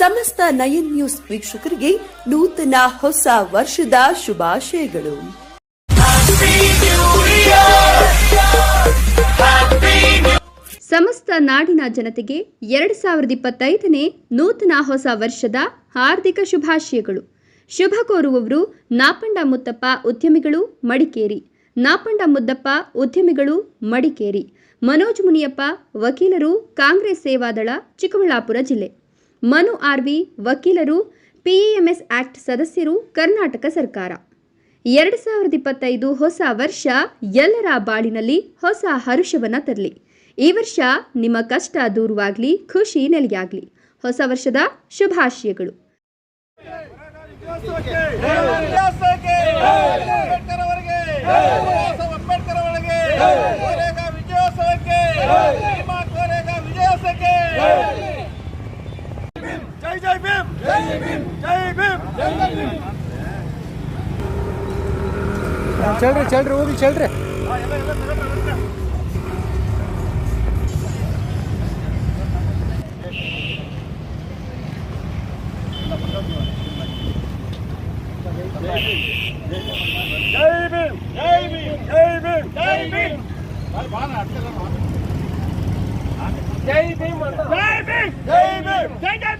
ಸಮಸ್ತ ನಯನ್ ನ್ಯೂಸ್ ವೀಕ್ಷಕರಿಗೆ ನೂತನ ಹೊಸ ವರ್ಷದ ಶುಭಾಶಯಗಳು. ಸಮಸ್ತ ನಾಡಿನ ಜನತೆಗೆ ಎರಡು ಸಾವಿರದ ಇಪ್ಪತ್ತೈದನೇ ನೂತನ ಹೊಸ ವರ್ಷದ ಹಾರ್ದಿಕ ಶುಭಾಶಯಗಳು. ಶುಭ ಕೋರುವವರು ನಾಪಂಡ ಮುತ್ತಪ್ಪ ಉದ್ಯಮಿಗಳು ಮಡಿಕೇರಿ. ನಾಪಂಡ ಮುದ್ದಪ್ಪ ಉದ್ಯಮಿಗಳು ಮಡಿಕೇರಿ. ಮನೋಜ್ ಮುನಿಯಪ್ಪ, ವಕೀಲರು ಕಾಂಗ್ರೆಸ್ ಸೇವಾದಳ ಚಿಕ್ಕಬಳ್ಳಾಪುರ ಜಿಲ್ಲೆ. ಮನು ಆರ್ವಿ ವಕೀಲರು ಪಿಇಎಂಎಸ್ ಆಕ್ಟ್ ಸದಸ್ಯರು, ಕರ್ನಾಟಕ ಸರ್ಕಾರ. ಎರಡು ಸಾವಿರದ ಇಪ್ಪತ್ತೈದು ಹೊಸ ವರ್ಷ ಎಲ್ಲರ ಬಾಳಿನಲ್ಲಿ ಹೊಸ ಹರುಷವನ್ನ ತರಲಿ. ಈ ವರ್ಷ ನಿಮ್ಮ ಕಷ್ಟ ದೂರವಾಗಲಿ, ಖುಷಿ ನೆಲೆಯಾಗಲಿ. ಹೊಸ ವರ್ಷದ ಶುಭಾಶಯಗಳು. ಅಂಬೇಡ್ಕರ್ भीम जय भीम जय भीम जय भीम चल चल रहे होगी चल रहे जय भीम जय भीम जय भीम जय भीम जय भीम जय भीम जय जय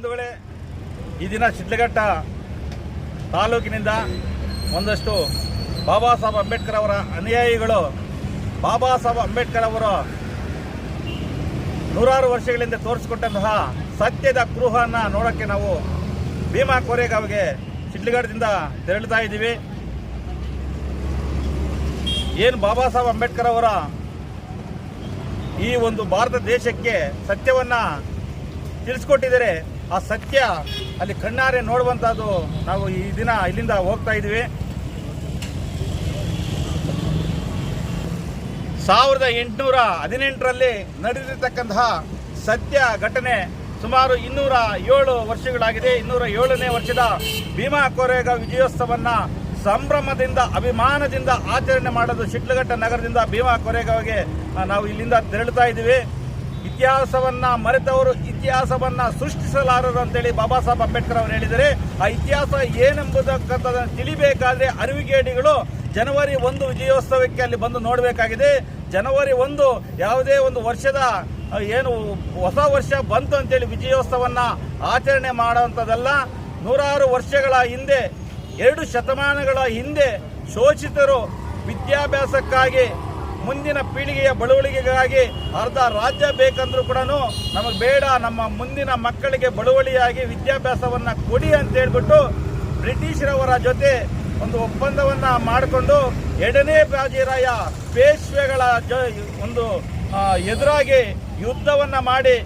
ಒಂದು ವೇಳೆ ಈ ದಿನ ಶಿಡ್ಲಘಟ್ಟ ತಾಲೂಕಿನಿಂದ ಒಂದಷ್ಟು ಬಾಬಾ ಸಾಹೇಬ್ ಅಂಬೇಡ್ಕರ್ ಅವರ ಅನುಯಾಯಿಗಳು, ಬಾಬಾ ಸಾಹೇಬ್ ಅಂಬೇಡ್ಕರ್ ಅವರು ನೂರಾರು ವರ್ಷಗಳಿಂದ ತೋರಿಸಿಕೊಟ್ಟಂತಹ ಸತ್ಯದ ಕುರುಹನ್ನು ನೋಡೋಕ್ಕೆ ನಾವು ಭೀಮಾ ಕೋರೆಗಾವ್ಗೆ ಶಿಡ್ಲಘಟ್ಟದಿಂದ ತೆರಳುತ್ತಾ ಇದ್ದೀವಿ. ಏನು ಬಾಬಾ ಸಾಹೇಬ್ ಅಂಬೇಡ್ಕರ್ ಅವರ ಈ ಒಂದು ಭಾರತ ದೇಶಕ್ಕೆ ಸತ್ಯವನ್ನ ತಿಳಿಸ್ಕೊಟ್ಟಿದ್ದಾರೆ ಆ ಸತ್ಯ ಅಲ್ಲಿ ಕಣ್ಣಾರೆ ನೋಡುವಂತಹದ್ದು ನಾವು ಈ ದಿನ ಇಲ್ಲಿಂದ ಹೋಗ್ತಾ ಇದ್ದೀವಿ. ಸಾವಿರದ ಎಂಟುನೂರ ಹದಿನೆಂಟರಲ್ಲಿ ನಡೆದಿರ್ತಕ್ಕಂತಹ ಸತ್ಯ ಘಟನೆ ಸುಮಾರು ಇನ್ನೂರ ಏಳು ವರ್ಷಗಳಾಗಿದೆ. ಇನ್ನೂರ ಏಳನೇ ವರ್ಷದ ಭೀಮಾ ಕೋರೆಗ ವಿಜಯೋತ್ಸವನ್ನ ಸಂಭ್ರಮದಿಂದ, ಅಭಿಮಾನದಿಂದ ಆಚರಣೆ ಮಾಡೋದು ಶಿಟ್ಲಘಟ್ಟ ನಗರದಿಂದ ಭೀಮಾ ಕೊರೆಗಾವಿಗೆ ನಾವು ಇಲ್ಲಿಂದ ತೆರಳುತ್ತಾ ಇದ್ದೀವಿ. ಇತಿಹಾಸವನ್ನ ಮರೆತವರು, ಇತಿಹಾಸವನ್ನ ಸೃಷ್ಟಿಸಲಾರರು ಅಂತೇಳಿ ಬಾಬಾ ಸಾಹೇಬ್ ಅಂಬೇಡ್ಕರ್ ಅವರು ಹೇಳಿದರೆ, ಆ ಇತಿಹಾಸ ಏನೆಂಬುದಕ್ಕಂತ ತಿಳಿಬೇಕಾದ್ರೆ ಅರಿವಿಗೇಡಿಗಳು ಜನವರಿ ಒಂದು ವಿಜಯೋತ್ಸವಕ್ಕೆ ಅಲ್ಲಿ ಬಂದು ನೋಡಬೇಕಾಗಿದೆ. ಜನವರಿ ಒಂದು ಯಾವುದೇ ಒಂದು ವರ್ಷದ ಏನು ಹೊಸ ವರ್ಷ ಬಂತು ಅಂತೇಳಿ ವಿಜಯೋತ್ಸವನ್ನ ಆಚರಣೆ ಮಾಡುವಂಥದ್ದಲ್ಲ. ನೂರಾರು ವರ್ಷಗಳ ಹಿಂದೆ, ಎರಡು ಶತಮಾನಗಳ ಹಿಂದೆ ಶೋಷಿತರು ವಿದ್ಯಾಭ್ಯಾಸಕ್ಕಾಗಿ ಮುಂದಿನ ಪೀಳಿಗೆಯ ಬಳುವಳಿಗೆಗಾಗಿ ಅರ್ಧ ರಾಜ್ಯ ಬೇಕಂದ್ರೂ ಕೂಡ ನಮಗೆ ಬೇಡ, ನಮ್ಮ ಮುಂದಿನ ಮಕ್ಕಳಿಗೆ ಬಳುವಳಿಯಾಗಿ ವಿದ್ಯಾಭ್ಯಾಸವನ್ನು ಕೊಡಿ ಅಂತ ಹೇಳ್ಬಿಟ್ಟು ಬ್ರಿಟಿಷರವರ ಜೊತೆ ಒಂದು ಒಪ್ಪಂದವನ್ನ ಮಾಡಿಕೊಂಡು ಎರಡನೇ ಬಾಜಿರಾಯ ಪೇಶ್ವೆಗಳ ಜೊ, ಒಂದು ಎದುರಾಗಿ ಯುದ್ಧವನ್ನ ಮಾಡಿ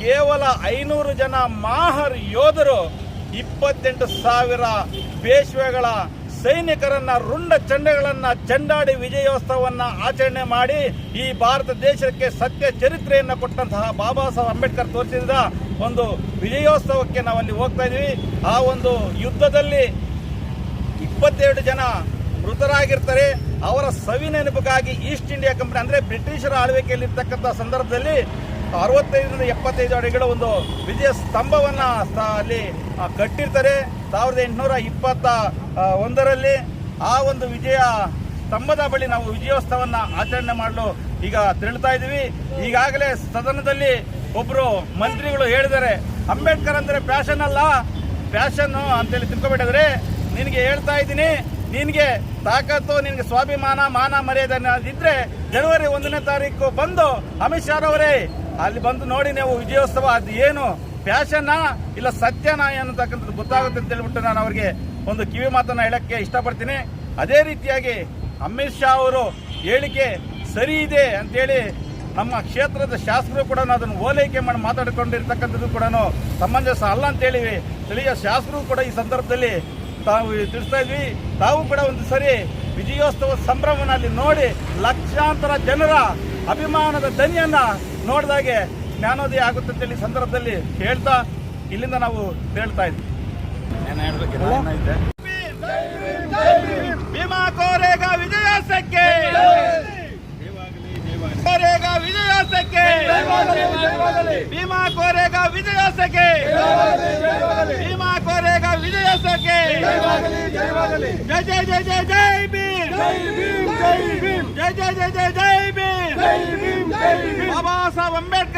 ಕೇವಲ ಐನೂರು ಜನ ಮಾಹರ್ ಯೋಧರು ಇಪ್ಪತ್ತೆಂಟು ಸಾವಿರ ಪೇಶ್ವೆಗಳ ಸೈನಿಕರನ್ನ ರುಂಡ ಚಂಡಗಳನ್ನ ಚಂಡಾಡಿ ವಿಜಯೋತ್ಸವವನ್ನ ಆಚರಣೆ ಮಾಡಿ ಈ ಭಾರತ ದೇಶಕ್ಕೆ ಸತ್ಯ ಚರಿತ್ರೆಯನ್ನ ಕೊಟ್ಟಂತಹ ಬಾಬಾ ಸಾಹೇಬ್ ಅಂಬೇಡ್ಕರ್ ತೋರಿಸಿದ ಒಂದು ವಿಜಯೋತ್ಸವಕ್ಕೆ ನಾವಲ್ಲಿ ಹೋಗ್ತಾ ಇದೀವಿ. ಆ ಒಂದು ಯುದ್ಧದಲ್ಲಿ ಇಪ್ಪತ್ತೆರಡು ಜನ ಮೃತರಾಗಿರ್ತಾರೆ. ಅವರ ಸವಿ ನೆನಪಿಗಾಗಿ ಈಸ್ಟ್ ಇಂಡಿಯಾ ಕಂಪನಿ ಅಂದ್ರೆ ಬ್ರಿಟಿಷರ ಆಳ್ವಿಕೆಯಲ್ಲಿರ್ತಕ್ಕಂಥ ಸಂದರ್ಭದಲ್ಲಿ ಅರವತ್ತೈದರಿಂದ ಎಪ್ಪತ್ತೈದು ಅಡಿಗಳ ಒಂದು ವಿಜಯ ಸ್ತಂಭವನ್ನ ಅಲ್ಲಿ ಕಟ್ಟಿರ್ತಾರೆ. ಸಾವಿರದ ಎಂಟುನೂರ ಇಪ್ಪತ್ತ ಒಂದರಲ್ಲಿ ಆ ಒಂದು ವಿಜಯ ಸ್ತಂಭದ ಬಳಿ ನಾವು ವಿಜಯೋತ್ಸವನ್ನ ಆಚರಣೆ ಮಾಡಲು ಈಗ ತಿಳಿತಾ ಇದ್ದೀವಿ. ಈಗಾಗಲೇ ಸದನದಲ್ಲಿ ಒಬ್ಬರು ಮಂತ್ರಿಗಳು ಹೇಳಿದ್ದಾರೆ, ಅಂಬೇಡ್ಕರ್ ಅಂದ್ರೆ ಫ್ಯಾಷನ್ ಅಲ್ಲ ಫ್ಯಾಷನ್ ಅಂತೇಳಿ ತಿಳ್ಕೊಬಿಟ್ಟಿದ್ರೆ ನಿನಗೆ ಹೇಳ್ತಾ ಇದ್ದೀನಿ, ನಿನಗೆ ತಾಕತ್ತು, ನಿನಗೆ ಸ್ವಾಭಿಮಾನ, ಮಾನ ಮರ್ಯಾದೆ ಇದ್ರೆ ಜನವರಿ ಒಂದನೇ ತಾರೀಕು ಬಂದು ಅಮಿತ್ ಶಾ ಅವರೇ ಅಲ್ಲಿ ಬಂದು ನೋಡಿ ನೀವು ವಿಜಯೋತ್ಸವ, ಅದು ಏನು ಫ್ಯಾಷನ್ನ ಇಲ್ಲ ಸತ್ಯನ ಅನ್ನತಕ್ಕಂಥದ್ದು ಗೊತ್ತಾಗುತ್ತೆ ಅಂತ ಹೇಳ್ಬಿಟ್ಟು ನಾನು ಅವರಿಗೆ ಒಂದು ಕಿವಿ ಮಾತನ್ನು ಹೇಳಕ್ಕೆ ಇಷ್ಟಪಡ್ತೀನಿ. ಅದೇ ರೀತಿಯಾಗಿ ಅಮಿತ್ ಶಾ ಅವರು ಹೇಳಿಕೆ ಸರಿ ಇದೆ ಅಂತೇಳಿ ನಮ್ಮ ಕ್ಷೇತ್ರದ ಶಾಸಕರು ಕೂಡ ಅದನ್ನು ಓಲೈಕೆ ಮಾಡಿ ಮಾತಾಡಿಕೊಂಡಿರ್ತಕ್ಕಂಥದ್ದು ಕೂಡ ಸಮಂಜಸ ಅಲ್ಲ ಅಂತೇಳಿ ಸ್ಥಳೀಯ ಶಾಸಕರು ಕೂಡ ಈ ಸಂದರ್ಭದಲ್ಲಿ ತಾವು ತಿಳಿಸ್ತಾ ಇದ್ವಿ. ತಾವು ಕೂಡ ಒಂದು ಸರಿ ವಿಜಯೋತ್ಸವ ಸಂಭ್ರಮನ ಅಲ್ಲಿ ನೋಡಿ ಲಕ್ಷಾಂತರ ಜನರ ಅಭಿಮಾನದ ದನಿಯನ್ನ ನೋಡಿದಾಗೆ ಜ್ಞಾನೋದಯ ಆಗುತ್ತೆ ಅಂತೇಳಿ ಸಂದರ್ಭದಲ್ಲಿ ಹೇಳ್ತಾ ಇಲ್ಲಿಂದ ನಾವು ಹೇಳ್ತಾ ಇದ್ವಿ. ಏನು ಭೀಮಾ ಕೋರೇಗ ವಿಜಯೋತ್ಸವಕ್ಕೆ. ಕೋರೇಗ ವಿಜಯೋತ್ಸವಕ್ಕೆ ಭೀಮಾ ಕೋರೇಗ ವಿಜಯೋತ್ಸವಕ್ಕೆ ಭೀಮಾ ಕೋರೇಗ ವಿಜಯೋತ್ಸವಕ್ಕೆ ಜಯ ಜಯ ಜಯ ಜಯ ಜೈ ಭೀಮ್ ಜಯ ಜಯ ಜಯ ಜಯ ಜೈ ಭೀಮ್ ಬಾಬಾ ಸಾಹೇಬ್ ಅಂಬೇಡ್ಕರ್ ಅವರಿಗೆ ಬಾಬಾ